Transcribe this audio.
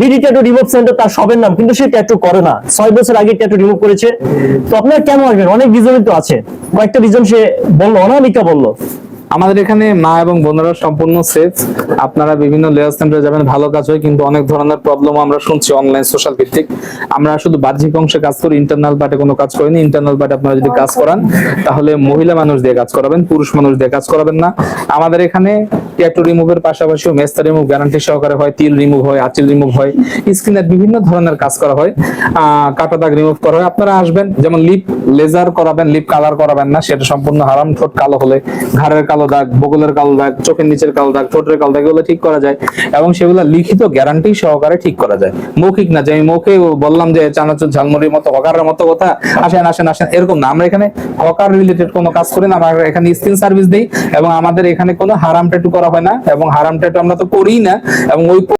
BD tattoo remove centre তার সবের নাম কিন্তু সে ট্যাটু করে না। ছয় বছর আগে ট্যাটু রিমুভ করেছে। তো আপনারা কেন আসবেন? অনেক রিজনই তো আছে। কয়েকটা রিজন সে বলল অনামিকা বলল। আমাদের এখানে মা এবং বোনেরা সম্পূর্ণ সেফ আপনারা বিভিন্ন লেয়ার সেন্টারে যাবেন ভালো কাজ হয় কিন্তু অনেক ধরনের প্রবলেম আমরা শুনছি অনলাইন সোশ্যাল ভিত্তিক। আমরা শুধু বাহ্যিক অংশে কাজ করি ইন্টারনাল পার্টে কোনো কাজ করিনি। ইন্টারনাল পার্টে আপনারা যদি কাজ করান তাহলে মহিলা মানুষ দিয়ে কাজ করাবেন পুরুষ মানুষ দিয়ে কাজ করাবেন না। আমাদের এখানে ট্যাটু রিমুভের পাশাপাশিও মেস্তা রিমুভ গ্যারান্টি সহকারে হয়, তিল রিমুভ হয়, আচিল রিমুভ হয় স্কিনের বিভিন্ন ধরনের কাজ করা হয় কাটা দাগ রিমুভ করা হয়। আপনারা আসবেন, যেমন লিপ লেজার করাবেন লিপ কালার করাবেন না, সেটা সম্পূর্ণ হারাম, ঠোঁট কালো হলে। ঘাড়ের কালো দাগ, বগলের কালো দাগ, চোখের নিচের কালো দাগ, ঠোঁটের কালো দাগ, এগুলো ঠিক করা যায়। এবং সেগুলো লিখিত গ্যারান্টি সহকারে ঠিক করা যায়। মৌখিক না, যে আমি মৌখে বললাম যে চানাচুর, ঝালমুড়ির মতো হকারের মতো কথা, আসেন আসেন আসেন, এরকম না। আমরা এখানে হকার রিলেটেড কোনো কাজ করি না, আমরা এখানে স্কিন সার্ভিস দিই এবং আমাদের এখানে কোনো হারাম ট্যাটু করা হয় না এবং হারামটা তো আমরা তো করি না এবং ওই